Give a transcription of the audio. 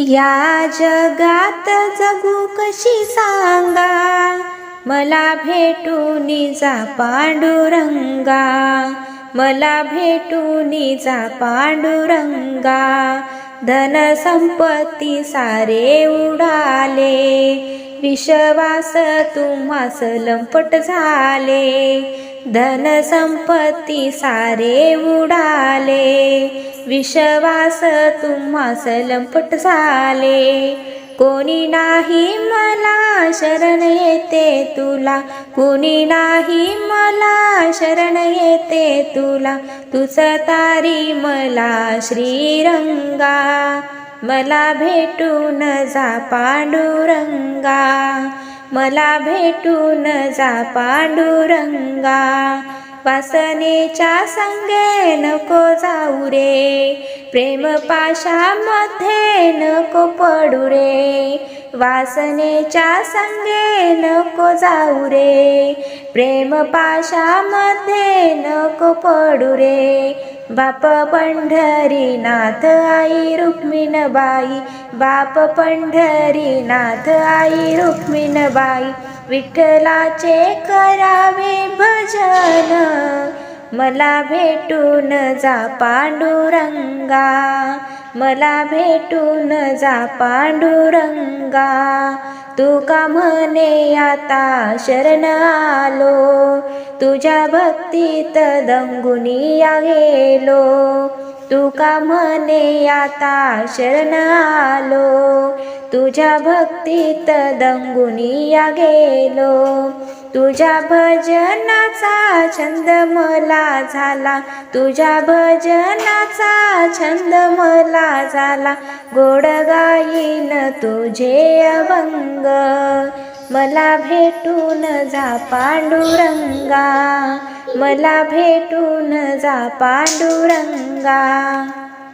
या जगात जगू कशी सांगा? मला भेटून जा पांडुरंगा. मला भेटून जा पांडुरंगा. धन संपत्ती सारे उडाले. विश्वास तुम्हा लंपट झाले. धन संपत्ती सारे उडाले. विश्वास तुम्हा सलंपट झाले. कोणी नाही मला शरण येते तुला. कोणी नाही मला शरण येते तुला. तुझ तारी मला श्रीरंगा. मला भेटून जा पांडुरंगा. मला भेटून जा पांडुरंगा. वासनेच्या संगे नको जाऊ रे. प्रेम पाशामध्ये नको पडू रे. वासनेच्या संगे नको जाऊ रे. प्रेम पाशामध्ये नको पडू रे. बाप पंढरीनाथ आई रुक्मिणबाई बाप पंढरीनाथ आई रुक्मिणबाई विठ्ठलाचे करावे भजन मला भेटून जा पांडुरंगा. मला भेटून जा पांडुरंगा. तू का म्हणे आता शरण आलो? तुझ्या भक्तीत दंगुनी गेलो तू का म्हणे आता शरण आलो? तुझ्या भक्तीत दंगुनी गेलो तुझ्या भजनाचा छंद मला झाला. तुझ्या भजनाचा छंद मला झाला. गोड गाईन तुझे अभंग. मला भेटून जा पांडुरंगा. मला भेटून जा पांडुरंगा.